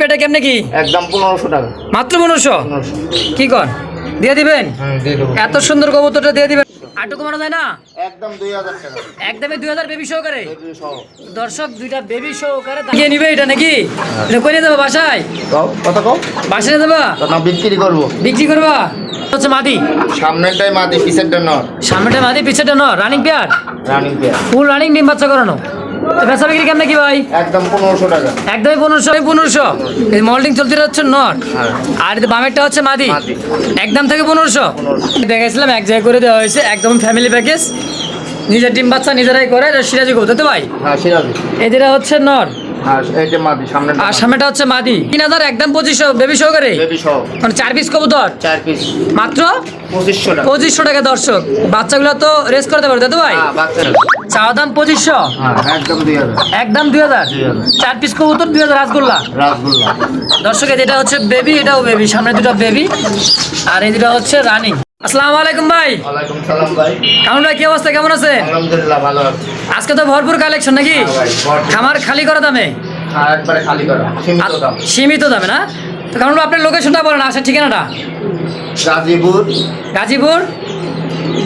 পেটে কেমনে কি? একদম পনেরোশো টাকা। মাত্র পনেরোশো? কি কর? দিয়ে দিবেন? দিয়ে এত সুন্দর কবুতরটা দিয়ে দিবেন। আটু কমানো যায় না? একদম দুই হাজার টাকা। একদমই দুই হাজার বেবি সহকারে দর্শক দুইটা বেবি সহকারে গিয়ে নিবে এটা নাকি? এটা করে দেবো বাসায়? কত কও। বাসায় দেবা না বিক্রি করব। বিক্রি করবা? হচ্ছে মাদি? সামনেরটাই মাদি পিছেরটা নর। সামনেটা মাদি পিছেটা ন running pair running pair full running ডিম বাচ্চা করানো? বেচা বিক্রি কেমন কি ভাই? একদম পনেরোশো টাকা। একদমই পনেরোশো পনেরোশো। এই মল্ডিং চলতে হচ্ছে নট? হ্যাঁ। আর বামেরটা হচ্ছে মাদি। একদম থেকে পনেরোশো? 1500 দেখেছিলাম এক জায়গায় করে দেওয়া হয়েছে একদম ফ্যামিলি প্যাকেজ নিজের টিম বাচ্চা নিজেরাই করে সিরাজি করতে তো ভাই? হ্যাঁ সিরাজি। এদের হচ্ছে নর হ্যাঁ আর সামনেটা হচ্ছে মাদি। তিন হাজার একদম পঁচিশশো বেবি সহকারে? মানে চার পিস কবুতর? চার পিস। মাত্র? পঁচিশশো টাকা। পঁচিশশো টাকা দর্শক। বাচ্চাগুলো তো রেস করতে ভাই? হ্যাঁ চাওয়া দাম পঁচিশশো? হ্যাঁ একদম দুই হাজার। একদম দুই হাজার? 2000 চার পিস কবুতর দুই হাজার রাসগোল্লা? রাসগোল্লা। দর্শক এটা হচ্ছে বেবি এটাও বেবি সামনে দুটো বেবি আর এই দুটো হচ্ছে রানিং আসসালামু আলাইকুম ভাই। ওয়ালাইকুম সালাম ভাই। কেমন ভাই কি অবস্থা? কেমন আছে? আলহামদুলিল্লাহ ভালো আছি। আজকে তো ভরপুর কালেকশন নাকি? হ্যাঁ। খামার খালি করা দামে? হ্যাঁ একবারে খালি করা সীমিত দাম। সীমিত দামে না? তো ভাই, আপনার লোকেশনটা বলেন আসার ঠিকানাটা। গাজীপুর গাজীপুর?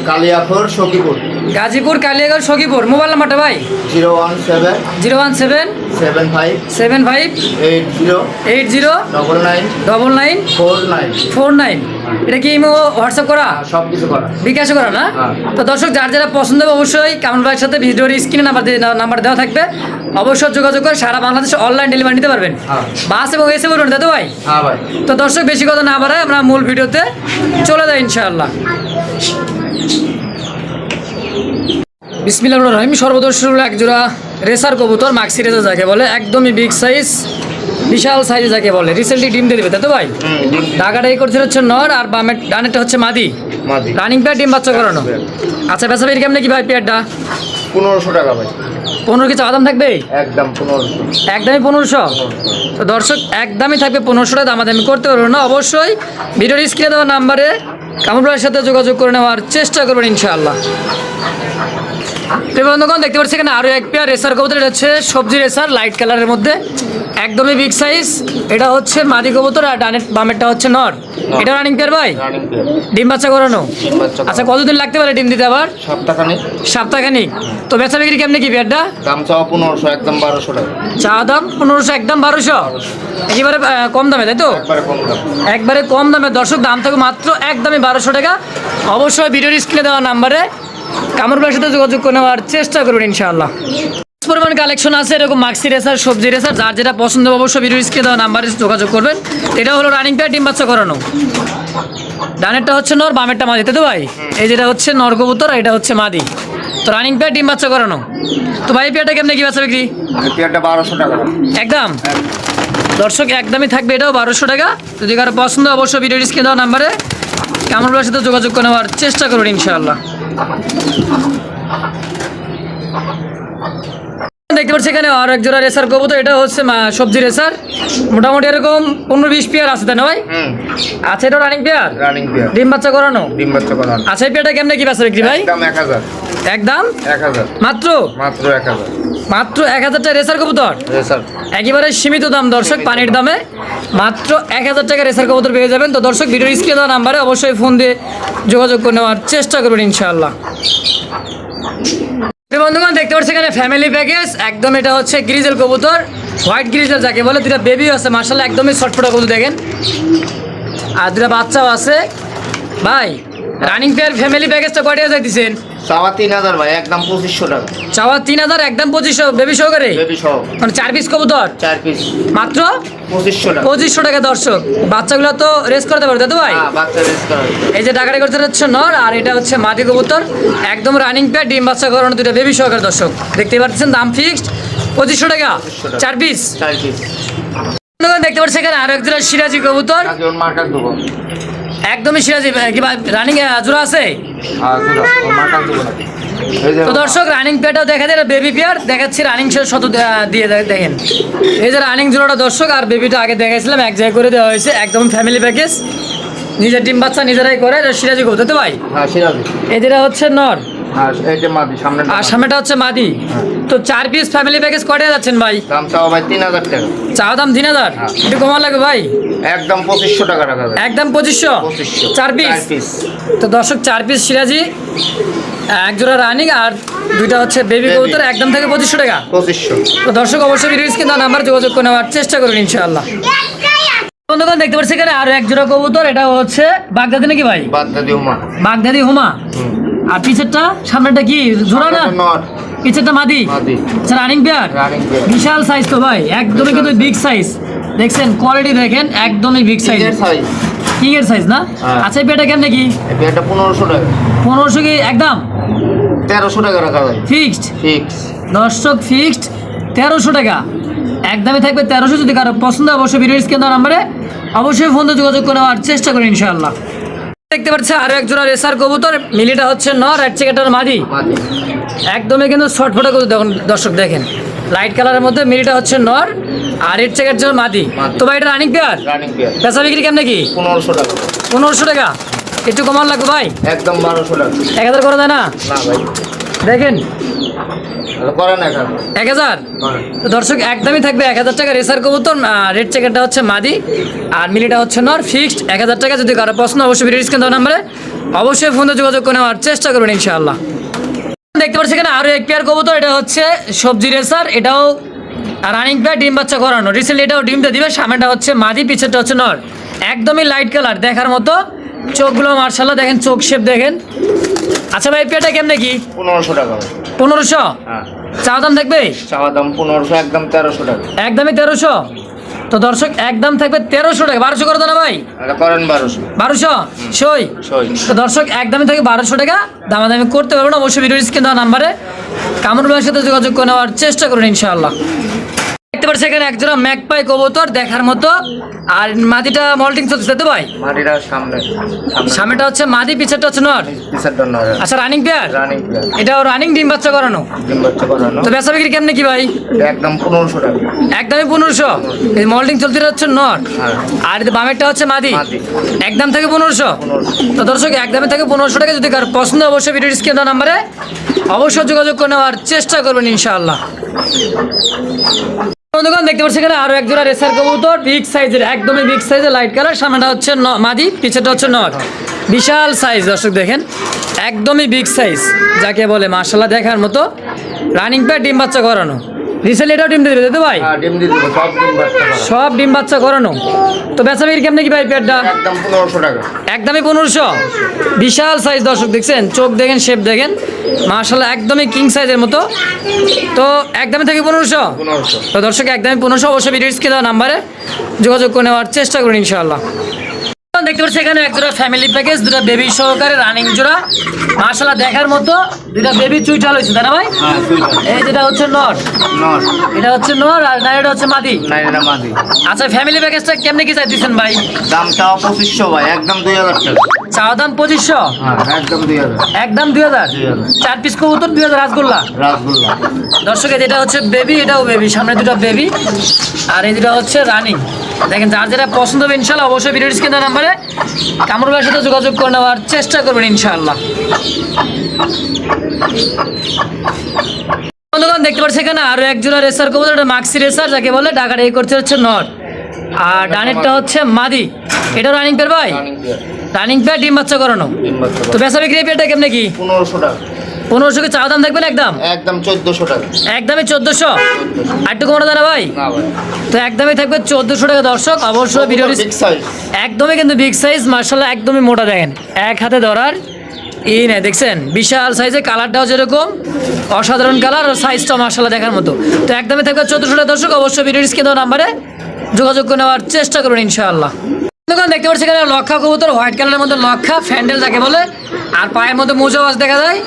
কালিয়াপুর সখীপুর। গাজীপুর কালিয়াগঞ্জ সখীপুর। মোবাইল নাম্বারটা ভাই? Zero one seven zero one seven seven five seven five eight zero eight zero double nine double nine four nine four nine. এটা কি ইমো হোয়াটসঅ্যাপ করা? সব কিছু করা। বিকাশে করা না? হ্যাঁ। তো দর্শক যার যারা পছন্দ হবে অবশ্যই কামল ভাইয়ের সাথে ভিডিওর স্ক্রিনে নাম্বার নাম্বার দেওয়া থাকবে। অবশ্যই যোগাযোগ করে সারা বাংলাদেশে অনলাইন ডেলিভারি নিতে পারবেন। হ্যাঁ। বাস এবং এসে বলুন দাদু ভাই? হ্যাঁ ভাই। তো দর্শক বেশি কথা না বাড়ায় আমরা মূল ভিডিওতে চলে যাই ইনশাআল্লাহ। বিসমিল্লাহ রহিম। সর্বদর্শক এক জোড়া রেসার কবুতর মাক্সি রেসার যাকে বলে একদমই বিগ সাইজ বিশাল সাইজে যাকে বলে। রিসেন্টলি ডিম দিয়ে দেবে তাই তো ভাই? ঢাকাটা এই করছে হচ্ছে নর আর বামের ডানেরটা হচ্ছে মাদি। রানিং পেয়ার ডিম বাচ্চা করানো। আচ্ছা বেচা বের কেমনে কি ভাই পেয়ারটা? পনেরোশো টাকা ভাই। পনেরো কিছু আদাম থাকবে? একদম পনেরোশো। একদমই পনেরোশো? তো দর্শক একদমই থাকবে পনেরোশো টাকা দামাদামি করতে পারব না। অবশ্যই ভিডিওর স্ক্রিনে দেওয়া নাম্বারে কামরুলের সাথে যোগাযোগ করে নেওয়ার চেষ্টা করবেন ইনশাআল্লাহ। তো বন্ধুগণ দেখতে পাচ্ছি এখানে আরও এক পেয়ার রেসার কবুতর এটা হচ্ছে সবজি রেসার লাইট কালারের মধ্যে। একদমই বিগ সাইজ এটা হচ্ছে মাদি কবুতর আর ডানের বামেরটা হচ্ছে নর। এটা রানিং পেয়ার ভাই? ডিম বাচ্চা করানো? আচ্ছা কতদিন লাগতে পারে ডিম দিতে আবার? সপ্তাহখানিক। সপ্তাহখানিক। তো বেচা বিক্রি কেমনি কি পেয়ারটা দাম চাওয়া পনেরোশো একদম বারোশো টাকা। চা দাম পনেরোশো একদম বারোশো? একেবারে কম দামে তাই তো? একবারে কম দাম। একবারে কম দামে। দর্শক দাম থাকবে মাত্র একদমই বারোশো টাকা। অবশ্যই ভিডিওর স্ক্রিনে দেওয়া নাম্বারে কামর ভাইয়ের সাথে যোগাযোগ করে নেওয়ার চেষ্টা করুন ইনশাআল্লাহ। পরিমাণ কালেকশন আছে এরকম মাক্সি রেসার সবজি রেসার যার যেটা পছন্দ অবশ্যই ভিডিওর স্ক্রিনে দেওয়া নাম্বারে যোগাযোগ করবেন। এটা হলো রানিং পেয়ার ডিম বাচ্চা করানো। ডানেরটা হচ্ছে নর বামেরটা মাদি তো ভাই? এই যেটা হচ্ছে নর কবুতর এটা হচ্ছে মাদি। তো রানিং পেয়ার ডিম বাচ্চা করানো। তো ভাই পেয়ারটা কেমনে কি বাচ্চা বিক্রি? পেয়ারটা বারোশো টাকা। একদম? দর্শক একদমই থাকবে এটাও বারোশো টাকা। যদি কারও পছন্দ অবশ্যই ভিডিও স্ক্রিনে দেওয়া নাম্বারে কামরুলের সাথে যোগাযোগ করে নেওয়ার চেষ্টা করুন ইনশাআল্লাহ। Thank you. দেখতে পাচ্ছি এখানে আর এক জোড়া রেসার কবুতর এটা হচ্ছে সবজি রেসার। মোটামুটি এরকম পনেরো বিশ পেয়ার আছে তাই না ভাই? আচ্ছা এটা রানিং পেয়ার? Running pair. ডিম বাচ্চা করানো? ডিম বাচ্চা করা আচ্ছা এই পেয়ারটা কেমনে কি বাচ্চা বিক্রি ভাই? একদম এক হাজার। একদম? এক হাজার। মাত্র? মাত্র এক হাজার। মাত্র এক হাজার টাকা রেসার কবুতর? রেসার। একেবারে সীমিত দাম দর্শক পানির দামে। মাত্র এক হাজার টাকা রেসার কবুতর পেয়ে যাবেন। তো দর্শক ভিডিও স্ক্রিনে দেওয়া নাম্বারে অবশ্যই ফোন দিয়ে যোগাযোগ করে নেওয়ার চেষ্টা করবেন ইনশাআল্লাহ। বন্ধুগণ, দেখতে পাচ্ছি এখানে ফ্যামিলি প্যাকেজ একদম এটা হচ্ছে গ্রিজেল কবুতর। হোয়াইট গ্রিজেল যাকে বলে দুটা বেবি আছে মার্শাল একদমই ছটফটা কবুতর, দেখেন। আর দুটা বাচ্চাও আছে। ভাই রানিং পেয়ার ফ্যামিলি প্যাকেজটা কয়টা যাইতেছেন? চাওয়া তিন হাজার ভাই একদম পঁচিশশো টাকা। চাওয়া তিন হাজার একদম পঁচিশশো বেবি সহকারে? বেবি সহ। মানে চার পিস কবুতর? চার পিস মাত্র? পঁচিশশো টাকা। পঁচিশশো টাকা দর্শক। বাচ্চাগুলো তো রেস করতে পারবে তো ভাই? হ্যাঁ বাচ্চা রেস করা এই যে টাকাটা করতে হচ্ছে নর আর এটা হচ্ছে মাটি কবুতর। একদম রানিং পেয়ার ডিম বাচ্চা করানো দুটো বেবি সহকারে দর্শক। দেখতে পাচ্ছেন দাম ফিক্সড পঁচিশশো টাকা? টাকা। চার পিস চার পিস দেখতে পাচ্ছি এখানে আরও একজোড়া সিরাজি কবুতর। একদমই সিরাজি কি রানিং জোড়া আছে? আর দুটো ওর মার্কার দেবো নাকি এই যে তো দর্শক রানিং পেয়ারটাও দেখা যায় বেবি পেয়ার দেখাচ্ছি রানিং শত দিয়ে দেখেন। এই যে রানিং জোড়াটা দর্শক আর বেবিটা আগে দেখাইছিলাম এক জায়গায় করে দেওয়া হয়েছে একদম ফ্যামিলি প্যাকেজ নিজের ডিম বাচ্চা নিজেরাই করে সিরাজি কবুতর তো ভাই? হ্যাঁ সিরাজি। এই যেটা হচ্ছে নর। মাদি সামনে আর সামনেটা হচ্ছে মাদি। তো চার পিস ফ্যামিলি প্যাকেজ কটে যাচ্ছেন ভাই? দাম চাও ভাই তিন হাজার টাকা। চা দাম তিন হাজার? হ্যাঁ। একটু কমা লাগবে ভাই? একদম পঁচিশশো টাকা রাখা একদম পঁচিশশো? চার পিস তো দর্শক চার পিস সিরাজি এক জোড়া রানিং আর দুইটা হচ্ছে বেবি কবুতর একদম থেকে পঁচিশশো টাকা। পঁচিশশো। তো দর্শক অবশ্যই ভিডিও স্ক্রিন নাম্বার যোগাযোগ করে নেওয়ার চেষ্টা করুন ইনশাআল্লাহ। বন্ধুগণ দেখতে পাচ্ছি এখানে আরও এক জোড়া কবুতর এটা হচ্ছে বাগদাদি নাকি ভাই? বাগদাদি হুমা। হুম। আর পিছেরটা সামনেটা কি? জোড়া না? পিছেরটা মাদি? আচ্ছা রানিং পেয়ার বিশাল সাইজ তো ভাই একদমই কিন্তু বিগ সাইজ দেখছেন কোয়ালিটি দেখেন একদমই বিগ সাইজ কিং এর সাইজ না? হ্যাঁ। আচ্ছা পেয়ারটা কেমনে কি? পেয়ারটা পনেরোশো টাকা। পনেরোশো কি একদম? তেরোশো টাকা রাখা যায়। ফিক্সড ফিক্স দর্শক ফিক্সড তেরোশো টাকা। একদমই থাকবে তেরোশো। যদি কারও পছন্দ অবশ্যই ভিডিও স্ক্রিন নাম্বারে অবশ্যই ফোন যোগাযোগ করে নেওয়ার চেষ্টা করি ইনশাআল্লাহ। দেখতে পাচ্ছি আরও এক জোড়া রেসার কবুতর। মিলিটা হচ্ছে ন রাইট চেকেটার মাদি। একদমই কিন্তু শর্ট ফটো কবুতর দেখুন দর্শক দেখেন। লাইট কালারের মধ্যে মিলিটা হচ্ছে নর আর এর চেকের জন্য মাদি। তো ভাই এটা রানিং পেয়ার পেশা বিক্রি কেমন কি? পনেরোশো টাকা। পনেরোশো টাকা? একটু কমান লাগবে ভাই। একদম বারোশো টাকা। এক হাজার করে দেয় না? না ভাই। দেখেন এক হাজার। দর্শক একদমই থাকবে এক হাজার টাকা রেসার কবুতর। রেড চেকারটা হচ্ছে মাদি আর মিলিটা হচ্ছে নর ফিক্সড এক হাজার টাকা। যদি কারও পছন্দ অবশ্যই ভিডিও স্ক্রিন দেওয়া নাম্বারে অবশ্যই ফোনে যোগাযোগ করে নেওয়ার চেষ্টা করবেন ইনশাআল্লাহ। দেখতে পাচ্ছি এখানে আরও এক পেয়ার কবুতর এটা হচ্ছে সবজি রেসার এটাও রানিং পেয়ার ডিম বাচ্চা করানো। রিসেন্টলি এটাও ডিমটা দিবে সামনেটা হচ্ছে মাদি পিছেরটা হচ্ছে নর। একদমই লাইট কালার দেখার মতো। চোখগুলো মার্শাল্লাহ দেখেন চোখ শেপ দেখেন। আচ্ছা ভাই পেটা কেমনে কি? পনেরোশো টাকা পনেরোশো? হ্যাঁ। চা দাম থাকবে? চাওয়া দাম পনেরোশো একদম তেরোশো টাকা। একদমই তেরোশো? তো দর্শক একদম থাকবে তেরোশো টাকা। বারোশো করে দাও না ভাই? করেন বারোশো। বারোশো? সই? সই। তো দর্শক একদমই থাকে বারোশো টাকা। দামাদামি করতে পারবেন অবশ্যই ভিডিও স্ক্রিন দেওয়া নাম্বারে। কামরুল ভাইয়ের সাথে যোগাযোগ করে নেওয়ার চেষ্টা করুন ইনশাআল্লাহ। পাচ্ছি এখানে একজোড়া ম্যাকপাই কবুতর দেখার মতো। আর মাদিটা মল্টিং চলছে তো ভাই? মাটিটা সামনে সামনে। সামনেটা হচ্ছে মাদি পিছেরটা হচ্ছে নর? আচ্ছা রানিং পেয়ার এটাও রানিং ডিম বাচ্চা করানো? ডিম বাচ্চা করানো। তো বেচা বিক্রি কেমনে কি ভাই? একদম পনেরোশো টাকা। একদমই পনেরোশো? এই মল্টিং চলতে হচ্ছে নর? হ্যাঁ। আর বামেরটা হচ্ছে মাদি? মাদি। একদম থেকে পনেরোশো? তো দর্শক একদমে থেকে পনেরোশো টাকা যদি কার পছন্দ অবশ্যই ভিডিও স্ক্রিন নাম্বারে অবশ্যই যোগাযোগ করে নেওয়ার চেষ্টা করবেন ইনশাআল্লাহ। বন্ধুগণ দেখতে পাচ্ছি এখানে আরও একজোড়া রেসার কবুতর বিগ সাইজের একদমই বিগ সাইজের লাইট কালার সামনেটা হচ্ছে মাদি পিছেটা হচ্ছে নট। বিশাল সাইজ দর্শক দেখেন। একদমই বিগ সাইজ যাকে বলে মার্শাল্লাহ দেখার মতো। রানিং প্যাড ডিম বাচ্চা করানো। রিসেন্টলি এটাও ডিম দিয়ে দেবে তো ভাই? হ্যাঁ ডিম দিয়ে দেবো সব ডিম বাচ্চা সব ডিম বাচ্চা করানো। তো বেচা বিক্রি কেমনে কি ভাই প্যাডটা একদম পনেরোশো টাকা। একদমই পনেরোশো? বিশাল সাইজ দর্শক দেখছেন? চোখ দেখেন শেপ দেখেন। মার্শাল্লাহ একদমই কিং সাইজের মতো। তো একদমই থেকে পনেরোশো? তো দর্শক একদমই পনেরোশো। অবশ্যই ভিডিও স্ক্রিনে দেওয়া নাম্বারে যোগাযোগ করে নেওয়ার চেষ্টা করুন ইনশাআল্লাহ। দেখতে পাচ্ছি এখানে এক জোড়া ফ্যামিলি প্যাকেজ দুটা বেবি সহকারে রানিং জোড়া। মার্শাল্লাহ দেখার মতো দুটা বেবি চুইটাল হয়েছে তাই না ভাই? হ্যাঁ এই যেটা হচ্ছে নট নট এটা হচ্ছে নট আর নাইটা হচ্ছে মাদি। নাইটা মাদি। আচ্ছা ফ্যামিলি প্যাকেজটা কেমনে কি চাই দিচ্ছেন ভাই? দামটা পঁচিশশো ভাই একদম দুই হাজার টাকা। চাওয়া দাম পঁচিশশো? হ্যাঁ একদম দুই হাজার। চার পিস কবুতর দুই হাজার রাসগোল্লা? দর্শকের এটা হচ্ছে বেবি এটাও বেবি সামনে দুটো বেবি আর এই দুটো হচ্ছে রানিং দেখেন যার যেটা পছন্দ হবে ইনশাল্লাহ অবশ্যই ভিডিও স্ক্রিনের নাম্বারে কামরুল ভাইয়ের সাথে যোগাযোগ করে নেওয়ার চেষ্টা করবেন ইনশাআল্লাহ বন্ধুগণ দেখতে পাচ্ছি এখানে আরও এক জোড়া রেসার কবুতর এটা মাক্সি রেসার যাকে বলে ঢাকার এই করতে হচ্ছে নট আর ডানেরটা হচ্ছে মাদি। এটা রানিং পেয়ার ভাই? রানিং পেয়ার ডিম বাচ্চা করানো? তো বেচা বিক্রি পেয়ারটা কেমনে কি? পনেরোশো টাকা। পনেরোশো কি চা দাম দেখবেন একদম? একদম চোদ্দোশো টাকা। একদমই চোদ্দোশো? একটু কমানো দাঁড়া ভাই? না ভাই। তো একদমই থাকবে চোদ্দোশো টাকা দর্শক অবশ্যই ভিডিও বিগ সাইজ একদমই কিন্তু বিগ সাইজ মার্শাল্লাহ একদমই মোটা দেখেন। এক হাতে ধরার এই নেই দেখছেন? বিশাল সাইজে কালারটাও যেরকম অসাধারণ কালার আর সাইজটাও মার্শাল্লাহ দেখার মতো। তো একদমই থাকবে চোদ্দোশো টাকা দর্শক অবশ্যই ভিডিও স্ক্রিন নাম্বারে যোগাযোগ করে নেওয়ার চেষ্টা করবেন ইনশাআল্লাহ। দোকান দেখতে পাচ্ছি এখানে লক্ষা কবুতর হোয়াইট কালারের মধ্যে লক্ষা ফ্যান্ডেল যাকে বলে। আর পায়ের মধ্যে মোজো আওয়াজ দেখা যায়?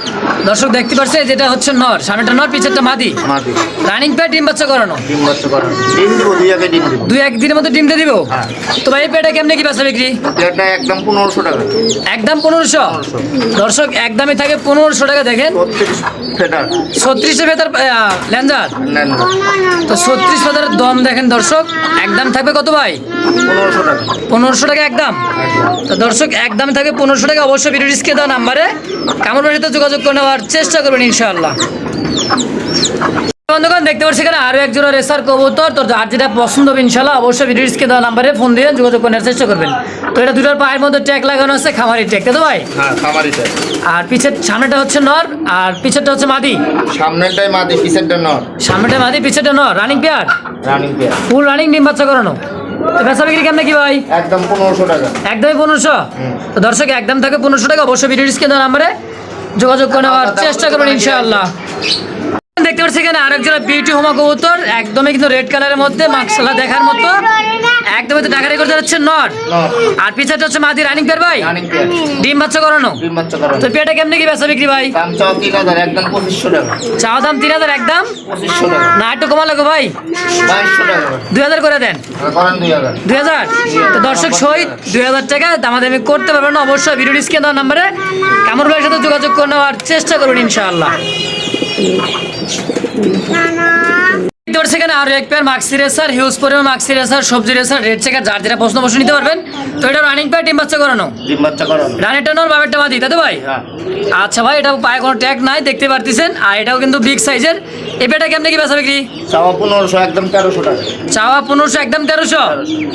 দর্শক দেখতে পাচ্ছে যেটা হচ্ছে নর। সামনেটা নর পিছেরটা মাদি। মাদি। রানিং প্যাড ডিম বাচ্চা করানো। ডিম বাচ্চা করানো। ডিম দিব দুই আগে ডিম দিব। দুই একদিনের মধ্যে ডিমটা দিব? হ্যাঁ। তো ভাই এই পেটে কেমনে কি বেচা বিক্রি? এটা একদম পনেরোশো টাকা। একদম পনেরোশো? দর্শক একদমই থাকে পনেরোশো টাকা দেখেন। ছত্রিশ ফেটার ছত্রিশে ভেতর ল্যাঞ্জার তো ছত্রিশ ভেতরের দম দেখেন দর্শক। একদম থাকবে কত ভাই? পনেরোশো টাকা। পনেরোশো টাকা একদম। তো দর্শক একদম থাকবে পনেরোশো টাকা। অবশ্যই ভিডিও রিস্কে দেওয়া নাম্বারে কামড় বাড়িতে যোগাযোগ করে নেওয়ার চেষ্টা করবেন ইনশাআল্লাহ। বন্ধুগণ দেখতে পাচ্ছি এখানে আরও এক জোড়া রেসার কবুতর। তোর যার যেটা পছন্দ হবে ইনশাল্লাহ অবশ্যই ভিডিওসকে দেওয়া নাম্বারে ফোন দিয়ে যোগাযোগ করার চেষ্টা করবেন। তো এটা দুটোর পায়ের মধ্যে ট্যাগ লাগানো আছে খামারি ট্যাগ তাই তো ভাই? হ্যাঁ আর পিছের সামনেটা হচ্ছে নর আর পিছেরটা হচ্ছে মাদি। সামনেরটাই মাদি পিছেরটা নর। সামনেটা মাদি পিছেরটা নর। Running pair running pair full running ডিম বাচ্চা করানো? তো বেচা বিক্রি কেমনে কি ভাই? একদম পনেরোশো টাকা। একদমই পনেরোশো? তো দর্শক একদম থাকে পনেরোশো টাকা অবশ্যই ভিডিওসকে দেওয়া নাম্বারে যোগাযোগ করে নেওয়ার চেষ্টা করবেন ইনশাআল্লাহ। দেখতে পাচ্ছি এখানে আরেকজন বিউটি হোমা কবুতর একদমই কিন্তু রেড কালারের মধ্যে মাকসালা দেখার মতো। একদমই তো ডাকারি করতে যাচ্ছে নট আর পিছাটা হচ্ছে মাদি রানিং পেয়ার ভাই। ডিম বাচ্চা করানো। ডিম বাচ্চা করা তো পেয়ারটা কেমনে কি বেচা বিক্রি ভাই? দাম চাও দাম তিন হাজার একদম? না একটু কমা লাগো ভাই। দুই হাজার করে দেন। করেন দুই হাজার। তো দর্শক সহিত দুই হাজার টাকা দামাদামি করতে পারবেন না অবশ্যই ভিডিও স্ক্রিন দেওয়ার নাম্বারে কামর ভাইয়ের সাথে যোগাযোগ করে নেওয়ার চেষ্টা করুন ইনশাআল্লাহ। দেখতে পাচ্ছি আরও এক পেয়ার মাক্সি রেসার হিউজ পরিমাণ মাক্সি রেসার সবজি রেসার রেড চেকার যার যেটা প্রশ্ন বসে নিতে পারবেন তো এটা রানিং পেয়ার ডিম বাচ্চা করানো। ডিম বাচ্চা করেন। রানিটা নর বাবেরটা মাদি তাই তো ভাই? হ্যাঁ। আচ্ছা ভাই এটা পায়ে কোনো ট্যাগ নাই দেখতে পারতেছেন আর এটাও কিন্তু বিগ সাইজের এই পেয়ারটা কেমনে কি বেচা বিক্রি? চাওয়া পনেরোশো একদম তেরোশো টাকা। চাওয়া পনেরোশো একদম তেরোশো?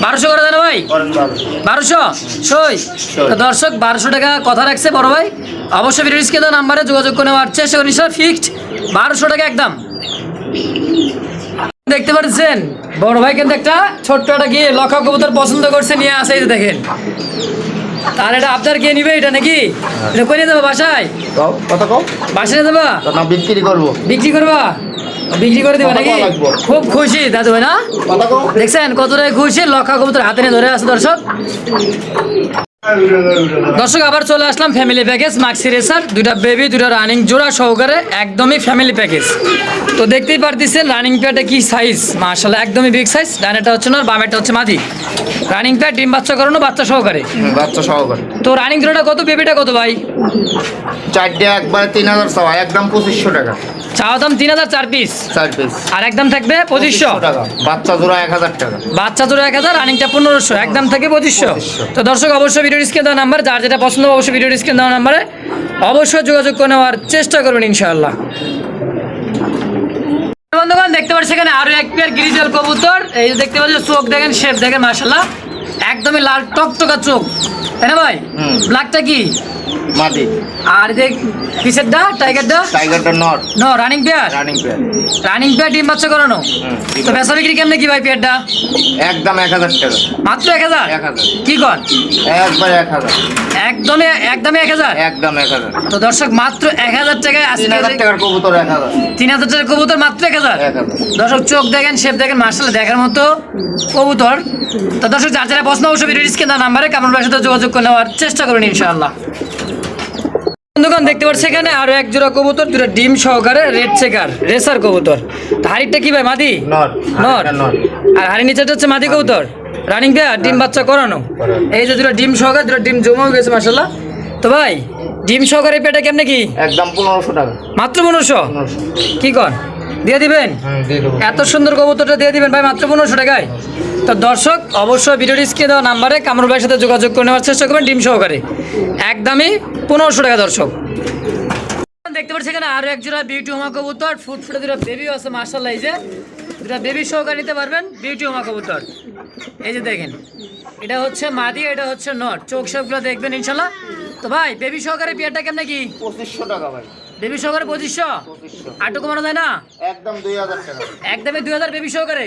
বারোশো করে দেন ভাই। বারোশো। সই। দর্শক বারোশো টাকা কথা রাখছে বড় ভাই। অবশ্যই স্ক্রিনে দেওয়া নাম্বারে যোগাযোগ করে নেওয়ার চেষ্টা করি ফিক্সড বারোশো টাকা একদম। দেখতে পাচ্ছেন বড় ভাই কিন্তু একটা ছোট্ট একটা গিয়ে লক্ষা কবুতর পছন্দ করছে নিয়ে আসে এই দেখেন। তার এটা আপনার কে নিবে এটা নাকি? এটা করে নিয়ে যাব বাসায়? কত কও। বাসায় যাবা? বিক্রি করব। বিক্রি করবা? বিক্রি করে দেবা নাকি? খুব খুশি দাদু ভাই না? দেখছেন কতটা খুশি লক্ষা কবুতর হাতে নিয়ে ধরে আছে দর্শক। দর্শক আবার চলে আসলাম ফ্যামিলি প্যাকেজ মাক্সি রেসার দুটা বেবি দুইটা রানিং জোড়া সহকারে একদমই ফ্যামিলি প্যাকেজ তো দেখতেই পারতেছেন রানিং প্যাডটা কি সাইজ মার্শাল্লাহ একদমই বিগ সাইজ ডানেটা হচ্ছে না বামেরটা হচ্ছে মাদি। রানিং প্যাড ডিম বাচ্চা করানো বাচ্চা সহকারে। বাচ্চা সহকারে। তো রানিং জোড়াটা কত? বেবিটা কত ভাই? চারটে একবারে তিন হাজার চাওয়া একদম পঁচিশশো টাকা। চাওয়া দাম তিন হাজার চার পিস চার পিস আর একদম থাকবে পঁচিশশো? টাকা। বাচ্চা জোড়া এক হাজার টাকা। বাচ্চা জোড়া এক হাজার রানিংটা পনেরোশো একদম থেকে পঁচিশশো। তো দর্শক অবশ্যই ভিডিও স্ক্রিন দেওয়া নাম্বার যার যেটা পছন্দ অবশ্যই ভিডিও স্ক্রিন দেওয়া নাম্বারে অবশ্যই যোগাযোগ করে নেওয়ার চেষ্টা করবেন ইনশাআল্লাহ। বন্ধুগণ দেখতে পাচ্ছি এখানে আরও এক পেয়ার গ্রিজেল কবুতর। এই দেখতে পাচ্ছি চোখ দেখেন শেপ দেখেন মাসাল্লাহ একদমই লাল টকটকা চোখ। তাই না ভাই। ব্ল্যাকটা কি মাদি আর দেখ পিসেরটা টাইগারটা টাইগারটা নট no running pair running pair running pair ডিম বাচ্চা করানো? তো বেচা বিক্রি কেমনে কি ভাই পেয়ারটা একদম এক হাজার টাকা। মাত্র এক হাজার? এক হাজার। কি কর? একবার এক হাজার। একদমই একদমই এক হাজার? একদম এক হাজার। তো দর্শক মাত্র এক হাজার টাকায় তিন হাজার টাকার কবুতর এক হাজার। তিন হাজার টাকার কবুতর মাত্র এক হাজার? দর্শক চোখ দেখেন শেপ দেখেন মার্শাল দেখার মতো কবুতর। তো দর্শক যার যারা পছন্দ অবশ্যই ভিডিও স্ক্রিন নাম্বারে কামড় ভাইয়ের সাথে যোগাযোগ করে নেওয়ার চেষ্টা করুন ইনশাআল্লাহ। বন্ধুগণ দেখতে পাচ্ছি এখানে আরও এক জোড়া কবুতর দুটো ডিম সহকারে রেড চেকার রেসার কবুতর। হাড়িটা কি ভাই মাদি? নর আর হাড়ি নিচেটা হচ্ছে মাদি কবুতর? রানিং পেয়ার ডিম বাচ্চা করানো। এই যে দুটো ডিম সহকারে দুটো ডিম জমাও গেছে মাসাল্লাহ তো ভাই ডিম সহকারে পেটা কেমনে কি? একদম পনেরোশো টাকা। মাত্র পনেরোশো? কি কর? দিয়ে দিবেন? এত সুন্দর কবুতরটা দিয়ে দিবেন ভাই মাত্র পনেরোশো টাকায়? তো দর্শক, অবশ্যই ভিডিও স্ক্রিনে দেওয়া নাম্বারে কামরুল ভাইয়ের সাথে যোগাযোগ করে নেওয়ার চেষ্টা করবেন ডিম সহকারে। একদমই পনেরোশো টাকা দর্শক। দেখতে পাচ্ছি এখানে আরও এক জোড়া বিউটি হোমা কবুতর, ফুট ফুটে দুটো বেবিও আছে মার্শাল্লাহ এই যে। দুটা বেবি সহকারে নিতে পারবেন বিউটি হোমা কবুতর। এই যে দেখেন, এটা হচ্ছে মাদি, এটা হচ্ছে নট চোখ সবগুলো দেখবেন ইনশাল্লাহ তো ভাই বেবি সহকারে বিয়ারটা কেমন কি? পঁচিশশো টাকা ভাই। বেবি সহকারে পঁচিশশো? পঁচিশশো আটু কমানো যায় না? একদম দুই হাজার টাকা। একদমই দুই হাজার বেবি সহকারে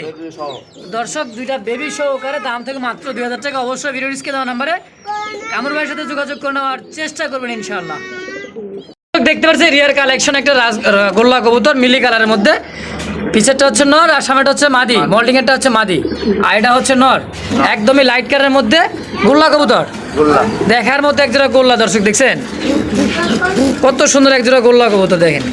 দর্শক দুইটা বেবি সহকারে দাম থেকে মাত্র দুই হাজার টাকা। অবশ্যই ভিডিও রিস্কে দেওয়া নাম্বারে কামর ভাইয়ের সাথে যোগাযোগ করে নেওয়ার চেষ্টা করবেন ইনশাল্লাহ দেখতে পাচ্ছি রিয়ার কালেকশন একটা গোল্লা কবুতর মিলি কালারের মধ্যে। পিছেরটা হচ্ছে নর আর সামনেটা হচ্ছে মাদি। মল্টিং এরটা হচ্ছে মাদি। আর এটা হচ্ছে নর। একদমই লাইট কালারের মধ্যে গোল্লা কবুতর। দেখার মধ্যে এক জোড়া গোল্লা দর্শক দেখছেন? কত সুন্দর এক জোড়া গোল্লা কবুতর দেখেন।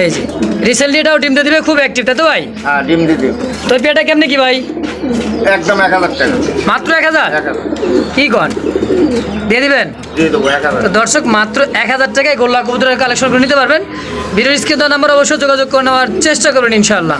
এই যে রিসেন্টলি এটাও টিম দিয়ে দিবে খুব অ্যাক্টিভ তাই তো ভাই? হ্যাঁ ডিম দিয়ে দিও তোর পেটা কেমনি কি ভাই? একদম এক হাজার টাকা। মাত্র এক হাজার। কি কন? দিয়ে দিবেন? দর্শক মাত্র এক হাজার টাকায় গোল্লা কবুতরের কালেকশন করে নিতে পারবেন। ভিডিও স্ক্রিন নাম্বার অবশ্যই যোগাযোগ করে নেওয়ার চেষ্টা করবেন ইনশাআল্লাহ।